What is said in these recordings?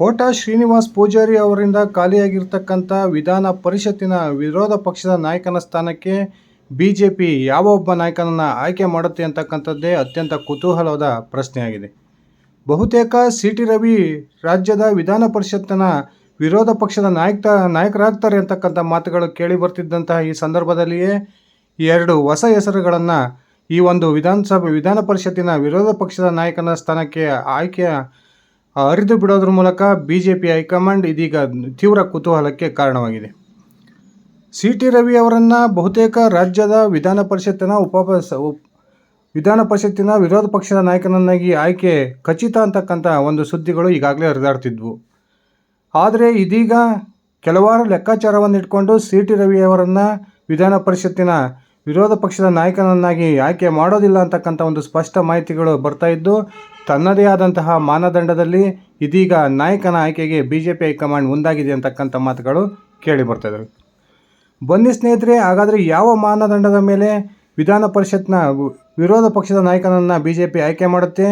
ಕೋಟ ಶ್ರೀನಿವಾಸ್ ಪೂಜಾರಿ ಅವರಿಂದ ಖಾಲಿಯಾಗಿರ್ತಕ್ಕಂಥ ವಿಧಾನ ಪರಿಷತ್ತಿನ ವಿರೋಧ ಪಕ್ಷದ ನಾಯಕನ ಸ್ಥಾನಕ್ಕೆ ಬಿ ಜೆ ಪಿ ಯಾವ ಒಬ್ಬ ನಾಯಕನನ್ನು ಆಯ್ಕೆ ಮಾಡುತ್ತೆ ಅಂತಕ್ಕಂಥದ್ದೇ ಅತ್ಯಂತ ಕುತೂಹಲದ ಪ್ರಶ್ನೆಯಾಗಿದೆ. ಬಹುತೇಕ ಸಿ ಟಿ ರವಿ ರಾಜ್ಯದ ವಿಧಾನ ಪರಿಷತ್ತಿನ ವಿರೋಧ ಪಕ್ಷದ ನಾಯಕ ನಾಯಕರಾಗ್ತಾರೆ ಅಂತಕ್ಕಂಥ ಮಾತುಗಳು ಕೇಳಿ ಬರ್ತಿದ್ದಂತಹ ಈ ಸಂದರ್ಭದಲ್ಲಿಯೇ ಎರಡು ಹೊಸ ಹೆಸರುಗಳನ್ನು ಈ ಒಂದು ವಿಧಾನಸಭೆ ವಿಧಾನ ಪರಿಷತ್ತಿನ ವಿರೋಧ ಪಕ್ಷದ ನಾಯಕನ ಸ್ಥಾನಕ್ಕೆ ಆಯ್ಕೆ ಅರಿದು ಬಿಡೋದ್ರ ಮೂಲಕ ಬಿ ಜೆ ಪಿ ಹೈಕಮಾಂಡ್ ಇದೀಗ ತೀವ್ರ ಕುತೂಹಲಕ್ಕೆ ಕಾರಣವಾಗಿದೆ. ಸಿ ಟಿ ರವಿ ಅವರನ್ನು ಬಹುತೇಕ ರಾಜ್ಯದ ವಿಧಾನ ಪರಿಷತ್ತಿನ ಉಪ್- ವಿಧಾನ ಪರಿಷತ್ತಿನ ವಿರೋಧ ಪಕ್ಷದ ನಾಯಕನನ್ನಾಗಿ ಆಯ್ಕೆ ಖಚಿತ ಅಂತಕ್ಕಂಥ ಒಂದು ಸುದ್ದಿಗಳು ಈಗಾಗಲೇ ಹರಿದಾಡ್ತಿದ್ವು. ಆದರೆ ಇದೀಗ ಕೆಲವಾರು ಲೆಕ್ಕಾಚಾರವನ್ನು ಇಟ್ಕೊಂಡು ಸಿ ಟಿ ರವಿ ಅವರನ್ನು ವಿಧಾನ ಪರಿಷತ್ತಿನ ವಿರೋಧ ಪಕ್ಷದ ನಾಯಕನನ್ನಾಗಿ ಆಯ್ಕೆ ಮಾಡೋದಿಲ್ಲ ಅಂತಕ್ಕಂಥ ಒಂದು ಸ್ಪಷ್ಟ ಮಾಹಿತಿಗಳು ಬರ್ತಾ ಇದ್ದು ತನ್ನದೇ ಆದಂತಹ ಮಾನದಂಡದಲ್ಲಿ ಇದೀಗ ನಾಯಕನ ಆಯ್ಕೆಗೆ ಬಿ ಜೆ ಪಿ ಹೈಕಮಾಂಡ್ ಮುಂದಾಗಿದೆ ಅಂತಕ್ಕಂಥ ಮಾತುಗಳು ಕೇಳಿ ಬರ್ತಾ ಇದ್ದಾವೆ ಬನ್ನಿ ಸ್ನೇಹಿತರೆ, ಹಾಗಾದರೆ ಯಾವ ಮಾನದಂಡದ ಮೇಲೆ ವಿಧಾನ ಪರಿಷತ್ನ ವಿರೋಧ ಪಕ್ಷದ ನಾಯಕನನ್ನು ಬಿ ಜೆ ಪಿ ಆಯ್ಕೆ ಮಾಡುತ್ತೆ?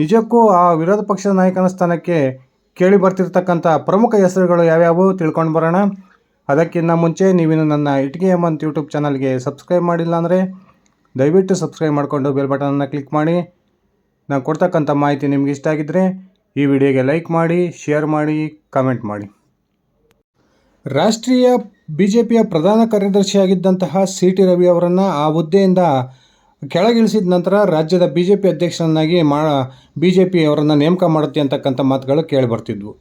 ನಿಜಕ್ಕೂ ಆ ವಿರೋಧ ಪಕ್ಷದ ನಾಯಕನ ಸ್ಥಾನಕ್ಕೆ ಕೇಳಿ ಬರ್ತಿರ್ತಕ್ಕಂಥ ಪ್ರಮುಖ ಹೆಸರುಗಳು ಯಾವ್ಯಾವು? ತಿಳ್ಕೊಂಡು ಬರೋಣ. ಅದಕ್ಕಿಂತ ಮುಂಚೆ ನೀವಿನ್ನು ನನ್ನ ಇಟ್ಗೆ ಹೇಮಂತ್ ಯೂಟ್ಯೂಬ್ ಚಾನಲ್ಗೆ ಸಬ್ಸ್ಕ್ರೈಬ್ ಮಾಡಿಲ್ಲ ಅಂದರೆ ದಯವಿಟ್ಟು ಸಬ್ಸ್ಕ್ರೈಬ್ ಮಾಡಿಕೊಂಡು ಬೆಲ್ ಬಟನನ್ನು ಕ್ಲಿಕ್ ಮಾಡಿ. ನಾನು ಕೊಡ್ತಕ್ಕಂಥ ಮಾಹಿತಿ ನಿಮ್ಗೆ ಇಷ್ಟ ಆಗಿದ್ದರೆ ಈ ವಿಡಿಯೋಗೆ ಲೈಕ್ ಮಾಡಿ, ಶೇರ್ ಮಾಡಿ, ಕಮೆಂಟ್ ಮಾಡಿ. ರಾಷ್ಟ್ರೀಯ ಬಿ ಜೆ ಪಿಯ ಪ್ರಧಾನ ಕಾರ್ಯದರ್ಶಿಯಾಗಿದ್ದಂತಹ ಸಿ ಟಿ ರವಿ ಅವರನ್ನು ಆ ಹುದ್ದೆಯಿಂದ ಕೆಳಗಿಳಿಸಿದ ನಂತರ ರಾಜ್ಯದ ಬಿ ಜೆ ಪಿ ಅಧ್ಯಕ್ಷರನ್ನಾಗಿ ಮಾ ಬಿ ಜೆ ಪಿ ಅವರನ್ನು ನೇಮಕ ಮಾಡುತ್ತೆ ಅಂತಕ್ಕಂಥ ಮಾತುಗಳು ಕೇಳಿಬರ್ತಿದ್ವು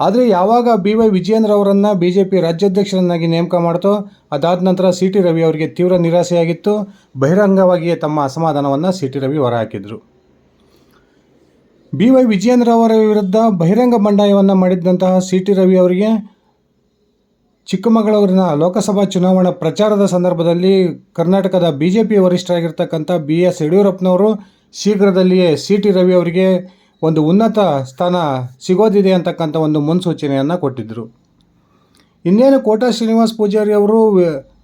ಆದರೆ ಯಾವಾಗ ಬಿ ವೈ ವಿಜಯೇಂದ್ರ ಅವರನ್ನು ಬಿ ಜೆ ಪಿ ರಾಜ್ಯಾಧ್ಯಕ್ಷರನ್ನಾಗಿ ನೇಮಕ ಮಾಡ್ತೋ, ಅದಾದ ನಂತರ ಸಿ ಟಿ ರವಿ ಅವರಿಗೆ ತೀವ್ರ ನಿರಾಸೆಯಾಗಿತ್ತು. ಬಹಿರಂಗವಾಗಿಯೇ ತಮ್ಮ ಅಸಮಾಧಾನವನ್ನು ಸಿ ಟಿ ರವಿ ಹೊರಹಾಕಿದರು. ಬಿ ವೈ ವಿಜಯೇಂದ್ರ ಅವರ ವಿರುದ್ಧ ಬಹಿರಂಗ ಬಂಡಾಯವನ್ನು ಮಾಡಿದ್ದಂತಹ ಸಿ ಟಿ ರವಿ ಅವರಿಗೆ ಚಿಕ್ಕಮಗಳೂರಿನ ಲೋಕಸಭಾ ಚುನಾವಣಾ ಪ್ರಚಾರದ ಸಂದರ್ಭದಲ್ಲಿ ಕರ್ನಾಟಕದ ಬಿ ಜೆ ಪಿ ವರಿಷ್ಠರಾಗಿರ್ತಕ್ಕಂಥ ಬಿ ಎಸ್ ಯಡಿಯೂರಪ್ಪನವರು ಶೀಘ್ರದಲ್ಲಿಯೇ ಸಿ ಟಿ ರವಿ ಅವರಿಗೆ ಒಂದು ಉನ್ನತ ಸ್ಥಾನ ಸಿಗೋದಿದೆ ಅಂತಕ್ಕಂಥ ಒಂದು ಮುನ್ಸೂಚನೆಯನ್ನು ಕೊಟ್ಟಿದ್ದರು ಇನ್ನೇನು ಕೋಟಾ ಶ್ರೀನಿವಾಸ್ ಪೂಜಾರಿ ಅವರು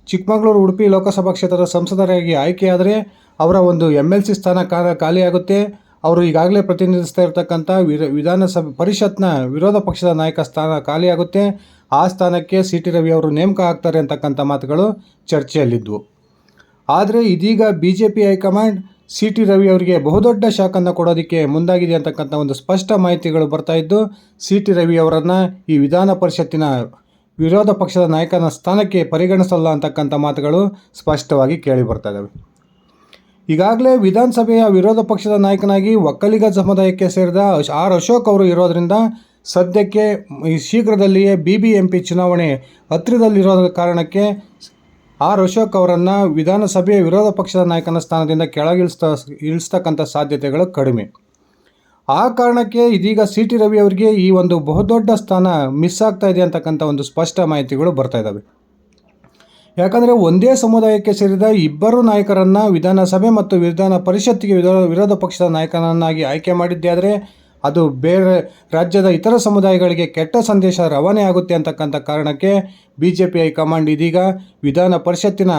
ಚಿಕ್ಕಮಗಳೂರು ಉಡುಪಿ ಲೋಕಸಭಾ ಕ್ಷೇತ್ರದ ಸಂಸದರಾಗಿ ಆಯ್ಕೆಯಾದರೆ ಅವರ ಒಂದು ಎಂ ಎಲ್ ಸಿ ಸ್ಥಾನ ಖಾಲಿಯಾಗುತ್ತೆ. ಅವರು ಈಗಾಗಲೇ ಪ್ರತಿನಿಧಿಸ್ತಾ ಇರತಕ್ಕಂಥ ವಿರ, ವಿಧಾನಸಭೆ, ಪರಿಷತ್ನ ವಿರೋಧ ಪಕ್ಷದ ನಾಯಕ ಸ್ಥಾನ ಖಾಲಿಯಾಗುತ್ತೆ ಆ ಸ್ಥಾನಕ್ಕೆ ಸಿ ಟಿ ರವಿ ಅವರು ನೇಮಕ ಆಗ್ತಾರೆ ಅಂತಕ್ಕಂಥ ಮಾತುಗಳು ಚರ್ಚೆಯಲ್ಲಿದ್ದವು ಆದರೆ ಇದೀಗ B J P high command C T Ravi ಅವರಿಗೆ ಬಹುದೊಡ್ಡ ಶಾಕನ್ನು ಕೊಡೋದಕ್ಕೆ ಮುಂದಾಗಿದೆ ಅಂತಕ್ಕಂಥ ಒಂದು ಸ್ಪಷ್ಟ ಮಾಹಿತಿಗಳು ಬರ್ತಾ ಇದ್ದು, ಸಿ ಟಿ ರವಿ ಅವರನ್ನು ಈ ವಿಧಾನ ಪರಿಷತ್ತಿನ ವಿರೋಧ ಪಕ್ಷದ ನಾಯಕನ ಸ್ಥಾನಕ್ಕೆ ಪರಿಗಣಿಸಲ್ಲ ಅಂತಕ್ಕಂಥ ಮಾತುಗಳು ಸ್ಪಷ್ಟವಾಗಿ ಕೇಳಿ ಬರ್ತಾ ಇದ್ದಾವೆ ಈಗಾಗಲೇ ವಿಧಾನಸಭೆಯ ವಿರೋಧ ಪಕ್ಷದ ನಾಯಕನಾಗಿ ಒಕ್ಕಲಿಗ ಸಮುದಾಯಕ್ಕೆ ಸೇರಿದ ಆರ್ ಅಶೋಕ್ ಅವರು ಇರೋದರಿಂದ ಸದ್ಯಕ್ಕೆ ಶೀಘ್ರದಲ್ಲಿಯೇ ಬಿ ಬಿ ಎಂ ಪಿ ಚುನಾವಣೆ ಹತ್ತಿರದಲ್ಲಿರೋ ಕಾರಣಕ್ಕೆ ಆರ್ ಅಶೋಕ್ ಅವರನ್ನು ವಿಧಾನಸಭೆಯ ವಿರೋಧ ಪಕ್ಷದ ನಾಯಕನ ಸ್ಥಾನದಿಂದ ಕೆಳಗಿಳಿಸ್ತಾ, ಇಳಿಸ್ತಕ್ಕಂಥ ಸಾಧ್ಯತೆಗಳು ಕಡಿಮೆ. ಆ ಕಾರಣಕ್ಕೆ ಇದೀಗ ಸಿ ಟಿ ರವಿ ಅವರಿಗೆ ಈ ಒಂದು ಬಹುದೊಡ್ಡ ಸ್ಥಾನ ಮಿಸ್ ಆಗ್ತಾ ಇದೆ ಅಂತಕ್ಕಂಥ ಒಂದು ಸ್ಪಷ್ಟ ಮಾಹಿತಿಗಳು ಬರ್ತಾ ಇದ್ದಾವೆ ಯಾಕಂದರೆ ಒಂದೇ ಸಮುದಾಯಕ್ಕೆ ಸೇರಿದ ಇಬ್ಬರು ನಾಯಕರನ್ನು ವಿಧಾನಸಭೆ ಮತ್ತು ವಿಧಾನ ಪರಿಷತ್ತಿಗೆ ವಿರೋ ವಿರೋಧ ಪಕ್ಷದ ನಾಯಕನನ್ನಾಗಿ ಆಯ್ಕೆ ಮಾಡಿದ್ದೇ ಆದರೆ ಅದು ಬೇರೆ ರಾಜ್ಯದ ಇತರ ಸಮುದಾಯಗಳಿಗೆ ಕೆಟ್ಟ ಸಂದೇಶ ರವಾನೆ ಆಗುತ್ತೆ ಅಂತಕ್ಕಂಥ ಕಾರಣಕ್ಕೆ ಬಿ ಜೆ ಪಿ ಹೈಕಮಾಂಡ್ ಇದೀಗ ವಿಧಾನ ಪರಿಷತ್ತಿನ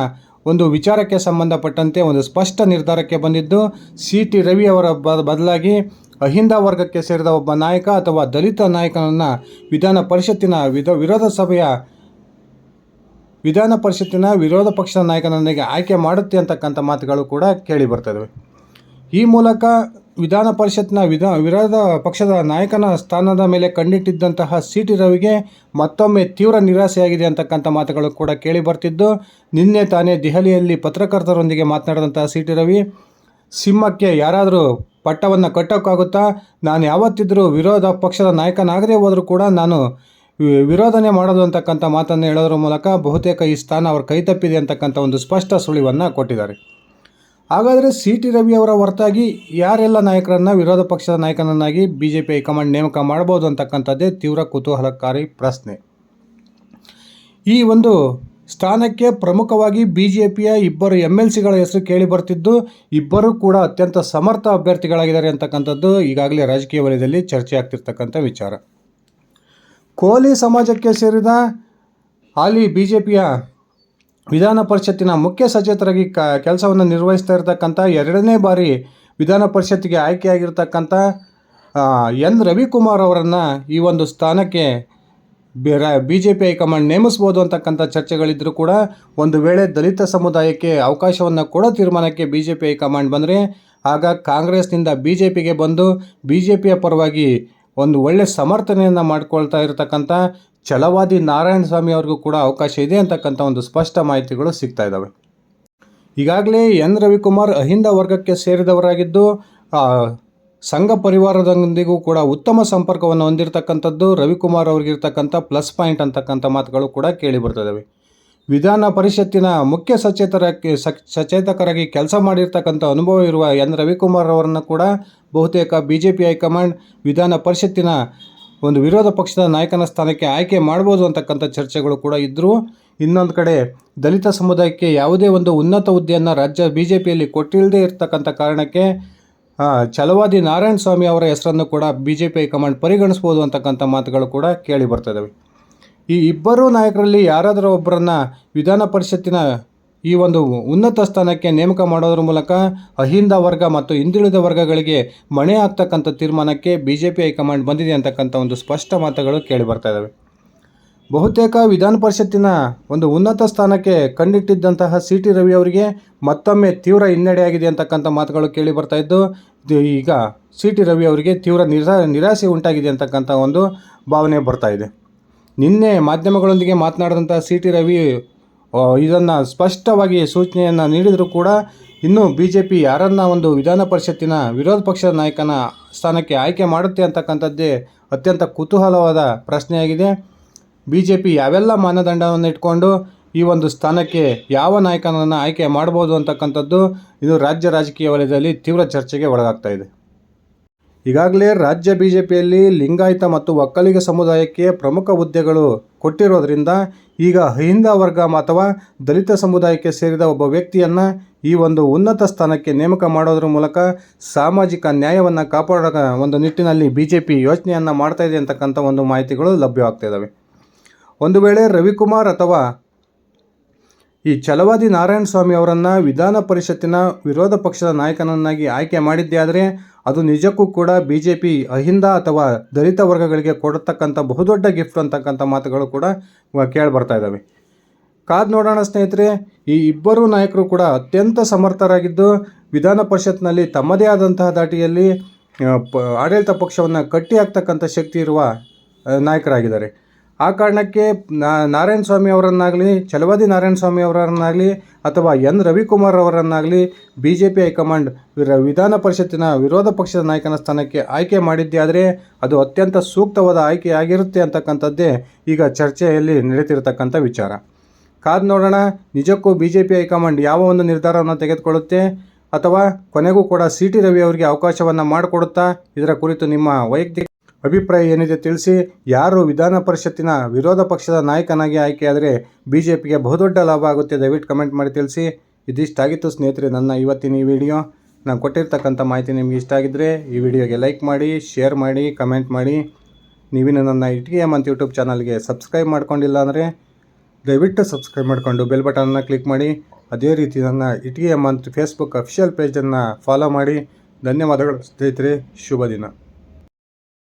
ಒಂದು ವಿಚಾರಕ್ಕೆ ಸಂಬಂಧಪಟ್ಟಂತೆ ಒಂದು ಸ್ಪಷ್ಟ ನಿರ್ಧಾರಕ್ಕೆ ಬಂದಿದ್ದು ಸಿ ಟಿ ರವಿ ಅವರ ಬದಲಾಗಿ ಅಹಿಂದ ವರ್ಗಕ್ಕೆ ಸೇರಿದ ಒಬ್ಬ ನಾಯಕ ಅಥವಾ ದಲಿತ ನಾಯಕನನ್ನು ವಿಧಾನ ಪರಿಷತ್ತಿನ ವಿಧ ವಿರೋಧ ಸಭೆಯ ವಿಧಾನ ಪರಿಷತ್ತಿನ ವಿರೋಧ ಪಕ್ಷದ ನಾಯಕನೊಂದಿಗೆ ಆಯ್ಕೆ ಮಾಡುತ್ತೆ ಅಂತಕ್ಕಂಥ ಮಾತುಗಳು ಕೂಡ ಕೇಳಿ ಬರ್ತದವೆ ಈ ಮೂಲಕ ವಿಧಾನ ಪರಿಷತ್ನ ವಿಧಾ, ವಿರೋಧ ಪಕ್ಷದ ನಾಯಕನ ಸ್ಥಾನದ ಮೇಲೆ ಕಂಡಿಟ್ಟಿದ್ದಂತಹ ಸಿ ಟಿ ರವಿಗೆ ಮತ್ತೊಮ್ಮೆ ತೀವ್ರ ನಿರಾಸೆಯಾಗಿದೆ ಅಂತಕ್ಕಂಥ ಮಾತುಗಳು ಕೂಡ ಕೇಳಿ ಬರ್ತಿದ್ದು. ನಿನ್ನೆ ತಾನೇ ದೆಹಲಿಯಲ್ಲಿ ಪತ್ರಕರ್ತರೊಂದಿಗೆ ಮಾತನಾಡಿದಂತಹ ಸಿ ಟಿ ರವಿ, ಸಿಂಹಕ್ಕೆ ಯಾರಾದರೂ ಪಟ್ಟವನ್ನು ಕಟ್ಟೋಕ್ಕಾಗುತ್ತಾ? ನಾನು ಯಾವತ್ತಿದ್ರೂ ವಿರೋಧ ಪಕ್ಷದ ನಾಯಕನಾಗದೇ ಹೋದರೂ ಕೂಡ ನಾನು ವಿರೋಧನೆ ಮಾಡೋದು ಅಂತಕ್ಕಂಥ ಮಾತನ್ನು ಹೇಳೋದ್ರ ಮೂಲಕ ಬಹುತೇಕ ಈ ಸ್ಥಾನ ಅವ್ರ ಕೈ ತಪ್ಪಿದೆ ಅಂತಕ್ಕಂಥ ಒಂದು ಸ್ಪಷ್ಟ ಸುಳಿವನ್ನು ಕೊಟ್ಟಿದ್ದಾರೆ. ಹಾಗಾದರೆ ಸಿ ಟಿ ರವಿ ಅವರ ಹೊರತಾಗಿ ಯಾರೆಲ್ಲ ನಾಯಕರನ್ನು ವಿರೋಧ ಪಕ್ಷದ ನಾಯಕನನ್ನಾಗಿ B J P high command ನೇಮಕ ಮಾಡ್ಬೋದು ಅಂತಕ್ಕಂಥದ್ದೇ ತೀವ್ರ ಕುತೂಹಲಕಾರಿ ಪ್ರಶ್ನೆ. ಈ ಒಂದು ಸ್ಥಾನಕ್ಕೆ ಪ್ರಮುಖವಾಗಿ ಬಿ ಜೆ ಪಿಯ ಇಬ್ಬರು ಎಂ ಎಲ್ ಸಿಗಳ ಹೆಸರು ಕೇಳಿ ಬರ್ತಿದ್ದು, ಇಬ್ಬರೂ ಕೂಡ ಅತ್ಯಂತ ಸಮರ್ಥ ಅಭ್ಯರ್ಥಿಗಳಾಗಿದ್ದಾರೆ ಅಂತಕ್ಕಂಥದ್ದು ಈಗಾಗಲೇ ರಾಜಕೀಯ ವಲಯದಲ್ಲಿ ಚರ್ಚೆ ಆಗ್ತಿರ್ತಕ್ಕಂಥ ವಿಚಾರ. ಕೋಲಿ ಸಮಾಜಕ್ಕೆ ಸೇರಿದ ಹಾಲಿ ಬಿ ಜೆ ಪಿಯ ವಿಧಾನ ಪರಿಷತ್ತಿನ ಮುಖ್ಯ ಸಚೇತರಾಗಿ ಕ, ಕೆಲಸವನ್ನು ನಿರ್ವಹಿಸ್ತಾ ಇರತಕ್ಕಂಥ ಎರಡನೇ ಬಾರಿ ವಿಧಾನ ಪರಿಷತ್ತಿಗೆ ಆಯ್ಕೆಯಾಗಿರ್ತಕ್ಕಂಥ ಎನ್. ರವಿಕುಮಾರ್ ಅವರನ್ನು ಈ ಒಂದು ಸ್ಥಾನಕ್ಕೆ B J P high command ನೇಮಿಸ್ಬೋದು ಅಂತಕ್ಕಂಥ ಚರ್ಚೆಗಳಿದ್ದರೂ ಕೂಡ ಒಂದು ವೇಳೆ ದಲಿತ ಸಮುದಾಯಕ್ಕೆ ಅವಕಾಶವನ್ನು ಕೊಡೋ ತೀರ್ಮಾನಕ್ಕೆ ಬಿ ಜೆ ಪಿ ಹೈಕಮಾಂಡ್ ಬಂದರೆ, ಆಗ ಕಾಂಗ್ರೆಸ್ನಿಂದ ಬಿ ಜೆ ಪಿಗೆ ಬಂದು ಬಿ ಜೆ ಪಿಯ ಪರವಾಗಿ ಒಂದು ಒಳ್ಳೆ ಸಮರ್ಥನೆಯನ್ನು ಮಾಡ್ಕೊಳ್ತಾ ಇರತಕ್ಕಂಥ ಛಲವಾದಿ ನಾರಾಯಣ ಸ್ವಾಮಿ ಅವ್ರಿಗೂ ಕೂಡ ಅವಕಾಶ ಇದೆ ಅಂತಕ್ಕಂಥ ಒಂದು ಸ್ಪಷ್ಟ ಮಾಹಿತಿಗಳು ಸಿಗ್ತಾ ಇದ್ದಾವೆ ಈಗಾಗಲೇ ಎನ್ ರವಿಕುಮಾರ್ ಅಹಿಂದ ವರ್ಗಕ್ಕೆ ಸೇರಿದವರಾಗಿದ್ದು ಸಂಘ ಪರಿವಾರದೊಂದಿಗೂ ಕೂಡ ಉತ್ತಮ ಸಂಪರ್ಕವನ್ನು ಹೊಂದಿರತಕ್ಕಂಥದ್ದು ರವಿಕುಮಾರ್ ಅವ್ರಿಗಿರ್ತಕ್ಕಂಥ ಪ್ಲಸ್ ಪಾಯಿಂಟ್ ಅಂತಕ್ಕಂಥ ಮಾತುಗಳು ಕೂಡ ಕೇಳಿ ಬರ್ತದವೆ ವಿಧಾನ ಪರಿಷತ್ತಿನ ಮುಖ್ಯ ಸಚೇತರ ಸಚ್- ಸಚೇತಕರಾಗಿ ಕೆಲಸ ಮಾಡಿರ್ತಕ್ಕಂಥ ಅನುಭವ ಇರುವ ಎನ್. ರವಿಕುಮಾರ್ ಅವರನ್ನು ಕೂಡ ಬಹುತೇಕ ಬಿ ಜೆ ಪಿ ಹೈಕಮಾಂಡ್ ವಿಧಾನ ಪರಿಷತ್ತಿನ ಒಂದು ವಿರೋಧ ಪಕ್ಷದ ನಾಯಕನ ಸ್ಥಾನಕ್ಕೆ ಆಯ್ಕೆ ಮಾಡ್ಬೋದು ಅಂತಕ್ಕಂಥ ಚರ್ಚೆಗಳು ಕೂಡ ಇದ್ದರೂ ಇನ್ನೊಂದು ಕಡೆ ದಲಿತ ಸಮುದಾಯಕ್ಕೆ ಯಾವುದೇ ಒಂದು ಉನ್ನತ ಹುದ್ದೆಯನ್ನು ರಾಜ್ಯ ಬಿ ಜೆ ಪಿಯಲ್ಲಿ ಕೊಟ್ಟಿಲ್ಲದೆ ಇರತಕ್ಕಂಥ ಕಾರಣಕ್ಕೆ ಚಲವಾದಿ ನಾರಾಯಣ ಸ್ವಾಮಿ ಅವರ ಹೆಸರನ್ನು ಕೂಡ B J P high command ಪರಿಗಣಿಸ್ಬೋದು ಅಂತಕ್ಕಂಥ ಮಾತುಗಳು ಕೂಡ ಕೇಳಿ ಬರ್ತದವೆ ಈ ಇಬ್ಬರು ನಾಯಕರಲ್ಲಿ ಯಾರಾದರೂ ಒಬ್ಬರನ್ನು ವಿಧಾನ ಪರಿಷತ್ತಿನ ಈ ಒಂದು ಉನ್ನತ ಸ್ಥಾನಕ್ಕೆ ನೇಮಕ ಮಾಡೋದ್ರ ಮೂಲಕ ಅಹಿಂದ ವರ್ಗ ಮತ್ತು ಹಿಂದುಳಿದ ವರ್ಗಗಳಿಗೆ ಮಣೆ ಆಗ್ತಕ್ಕಂಥ ತೀರ್ಮಾನಕ್ಕೆ ಬಿ ಜೆ ಪಿ ಹೈಕಮಾಂಡ್ ಬಂದಿದೆ ಅಂತಕ್ಕಂಥ ಒಂದು ಸ್ಪಷ್ಟ ಮಾತುಗಳು ಕೇಳಿ ಬರ್ತಾ ಇದ್ದಾವೆ ಬಹುತೇಕ ವಿಧಾನ ಪರಿಷತ್ತಿನ ಒಂದು ಉನ್ನತ ಸ್ಥಾನಕ್ಕೆ ಕಣ್ಣಿಟ್ಟಿದ್ದಂತಹ ಸಿ ಟಿ ರವಿ ಅವರಿಗೆ ಮತ್ತೊಮ್ಮೆ ತೀವ್ರ ಹಿನ್ನಡೆಯಾಗಿದೆ ಅಂತಕ್ಕಂಥ ಮಾತುಗಳು ಕೇಳಿ ಬರ್ತಾ ಇದ್ದು ಇದು ಈಗ ಸಿ ಟಿ ರವಿ ಅವರಿಗೆ ತೀವ್ರ ನಿರಾ, ನಿರಾಸೆ ಉಂಟಾಗಿದೆ ಅಂತಕ್ಕಂಥ ಒಂದು ಭಾವನೆ ಬರ್ತಾ ಇದೆ. ನಿನ್ನೆ ಮಾಧ್ಯಮಗಳೊಂದಿಗೆ ಮಾತನಾಡಿದಂಥ ಸಿ ಟಿ ರವಿ ಇದನ್ನು ಸ್ಪಷ್ಟವಾಗಿ ಸೂಚನೆಯನ್ನು ನೀಡಿದರೂ ಕೂಡ ಇನ್ನೂ ಬಿ ಜೆ ಪಿ ಯಾರನ್ನ ಒಂದು ವಿಧಾನ ಪರಿಷತ್ತಿನ ವಿರೋಧ ಪಕ್ಷದ ನಾಯಕನ ಸ್ಥಾನಕ್ಕೆ ಆಯ್ಕೆ ಮಾಡುತ್ತೆ ಅಂತಕ್ಕಂಥದ್ದೇ ಅತ್ಯಂತ ಕುತೂಹಲವಾದ ಪ್ರಶ್ನೆಯಾಗಿದೆ. ಬಿ ಜೆ ಪಿ ಯಾವೆಲ್ಲ ಮಾನದಂಡವನ್ನು ಇಟ್ಕೊಂಡು ಈ ಒಂದು ಸ್ಥಾನಕ್ಕೆ ಯಾವ ನಾಯಕನನ್ನು ಆಯ್ಕೆ ಮಾಡ್ಬೋದು ಅಂತಕ್ಕಂಥದ್ದು ಇದು ರಾಜ್ಯ ರಾಜಕೀಯ ವಲಯದಲ್ಲಿ ತೀವ್ರ ಚರ್ಚೆಗೆ ಒಳಗಾಗ್ತಾ ಇದೆ. ಈಗಾಗಲೇ ರಾಜ್ಯ ಬಿ ಜೆ ಪಿಯಲ್ಲಿ ಲಿಂಗಾಯತ ಮತ್ತು ಒಕ್ಕಲಿಗ ಸಮುದಾಯಕ್ಕೆ ಪ್ರಮುಖ ಹುದ್ದೆಗಳು ಕೊಟ್ಟಿರೋದ್ರಿಂದ ಈಗ ಅಹಿಂದ ವರ್ಗ ಅಥವಾ ದಲಿತ ಸಮುದಾಯಕ್ಕೆ ಸೇರಿದ ಒಬ್ಬ ವ್ಯಕ್ತಿಯನ್ನು ಈ ಒಂದು ಉನ್ನತ ಸ್ಥಾನಕ್ಕೆ ನೇಮಕ ಮಾಡೋದ್ರ ಮೂಲಕ ಸಾಮಾಜಿಕ ನ್ಯಾಯವನ್ನು ಕಾಪಾಡೋ ಒಂದು ನಿಟ್ಟಿನಲ್ಲಿ ಬಿ ಜೆ ಪಿ ಯೋಚನೆಯನ್ನು ಮಾಡ್ತಾ ಇದೆ ಅಂತಕ್ಕಂಥ ಒಂದು ಮಾಹಿತಿಗಳು ಲಭ್ಯವಾಗ್ತಾ ಇದ್ದಾವೆ ಒಂದು ವೇಳೆ ರವಿಕುಮಾರ್ ಅಥವಾ ಈ ಛಲವಾದಿ ನಾರಾಯಣ ಸ್ವಾಮಿ ಅವರನ್ನು ವಿಧಾನ ಪರಿಷತ್ತಿನ ವಿರೋಧ ಪಕ್ಷದ ನಾಯಕನನ್ನಾಗಿ ಆಯ್ಕೆ ಮಾಡಿದ್ದೇ ಆದರೆ ಅದು ನಿಜಕ್ಕೂ ಕೂಡ ಬಿ ಜೆ ಪಿ ಅಹಿಂದ ಅಥವಾ ದಲಿತ ವರ್ಗಗಳಿಗೆ ಕೊಡತಕ್ಕಂಥ ಬಹುದೊಡ್ಡ ಗಿಫ್ಟ್ ಅಂತಕ್ಕಂಥ ಮಾತುಗಳು ಕೂಡ ಕೇಳಿ ಬರ್ತಾ ಇದ್ದಾವೆ ಕಾದ್ ನೋಡೋಣ ಸ್ನೇಹಿತರೆ, ಈ ಇಬ್ಬರು ನಾಯಕರು ಕೂಡ ಅತ್ಯಂತ ಸಮರ್ಥರಾಗಿದ್ದು ವಿಧಾನ ಪರಿಷತ್ನಲ್ಲಿ ತಮ್ಮದೇ ಆದಂತಹ ದಾಟಿಯಲ್ಲಿ ಆಡಳಿತ ಪಕ್ಷವನ್ನು ಕಟ್ಟಿ ಹಾಕ್ತಕ್ಕಂಥ ಶಕ್ತಿ ಇರುವ ನಾಯಕರಾಗಿದ್ದಾರೆ. ಆ ಕಾರಣಕ್ಕೆ ನಾರಾಯಣ ಸ್ವಾಮಿ ಅವರನ್ನಾಗಲಿ, ಛಲವಾದಿ ನಾರಾಯಣ ಸ್ವಾಮಿ ಅವರನ್ನಾಗಲಿ, ಅಥವಾ N Ravikumar ಅವರನ್ನಾಗಲಿ B J P high command ವಿಧಾನ ಪರಿಷತ್ತಿನ ವಿರೋಧ ಪಕ್ಷದ ನಾಯಕನ ಸ್ಥಾನಕ್ಕೆ ಆಯ್ಕೆ ಮಾಡಿದ್ದೇ ಆದರೆ ಅದು ಅತ್ಯಂತ ಸೂಕ್ತವಾದ ಆಯ್ಕೆಯಾಗಿರುತ್ತೆ ಅಂತಕ್ಕಂಥದ್ದೇ ಈಗ ಚರ್ಚೆಯಲ್ಲಿ ನಡೀತಿರ್ತಕ್ಕಂಥ ವಿಚಾರ. ಕಾದ್ ನೋಡೋಣ, ನಿಜಕ್ಕೂ ಬಿ ಜೆ ಪಿ ಹೈಕಮಾಂಡ್ ಯಾವ ಒಂದು ನಿರ್ಧಾರವನ್ನು ತೆಗೆದುಕೊಳ್ಳುತ್ತೆ? ಅಥವಾ ಕೊನೆಗೂ ಕೂಡ ಸಿ ಟಿ ರವಿ ಅವರಿಗೆ ಅವಕಾಶವನ್ನು ಮಾಡಿಕೊಡುತ್ತಾ? ಇದರ ಕುರಿತು ನಿಮ್ಮ ವೈಯಕ್ತಿಕ ಅಭಿಪ್ರಾಯ ಏನಿದೆ ತಿಳಿಸಿ. ಯಾರು ವಿಧಾನ ಪರಿಷತ್ತಿನ ವಿರೋಧ ಪಕ್ಷದ ನಾಯಕನಾಗಿ ಆಯ್ಕೆಯಾದರೆ ಬಿ ಜೆ ಪಿಗೆ ಬಹುದೊಡ್ಡ ಲಾಭ ಆಗುತ್ತೆ. ದಯವಿಟ್ಟು ಕಮೆಂಟ್ ಮಾಡಿ ತಿಳಿಸಿ. ಇದಿಷ್ಟಾಗಿತ್ತು ಸ್ನೇಹಿತರೆ, ನನ್ನ ಇವತ್ತಿನ ಈ ವಿಡಿಯೋ. ನಾನು ಕೊಟ್ಟಿರ್ತಕ್ಕಂಥ ಮಾಹಿತಿ ನಿಮಗೆ ಇಷ್ಟ ಆಗಿದ್ದರೆ ಈ ವಿಡಿಯೋಗೆ ಲೈಕ್ ಮಾಡಿ, ಶೇರ್ ಮಾಡಿ, ಕಮೆಂಟ್ ಮಾಡಿ. ನೀವಿನ ನನ್ನ ಇಟ್ಗೆ ಅಂತ ಯೂಟ್ಯೂಬ್ ಚಾನಲ್ಗೆ ಸಬ್ಸ್ಕ್ರೈಬ್ ಮಾಡ್ಕೊಂಡಿಲ್ಲ ಅಂದರೆ ದಯವಿಟ್ಟು ಸಬ್ಸ್ಕ್ರೈಬ್ ಮಾಡಿಕೊಂಡು ಬೆಲ್ ಬಟನನ್ನು ಕ್ಲಿಕ್ ಮಾಡಿ. ಅದೇ ರೀತಿ ನನ್ನ ಇಟ್ಗೆ ಅಂತ ಫೇಸ್ಬುಕ್ ಅಫಿಷಿಯಲ್ ಪೇಜನ್ನು ಫಾಲೋ ಮಾಡಿ. ಧನ್ಯವಾದಗಳು ಸ್ನೇಹಿತರೆ. ಶುಭ ದಿನ.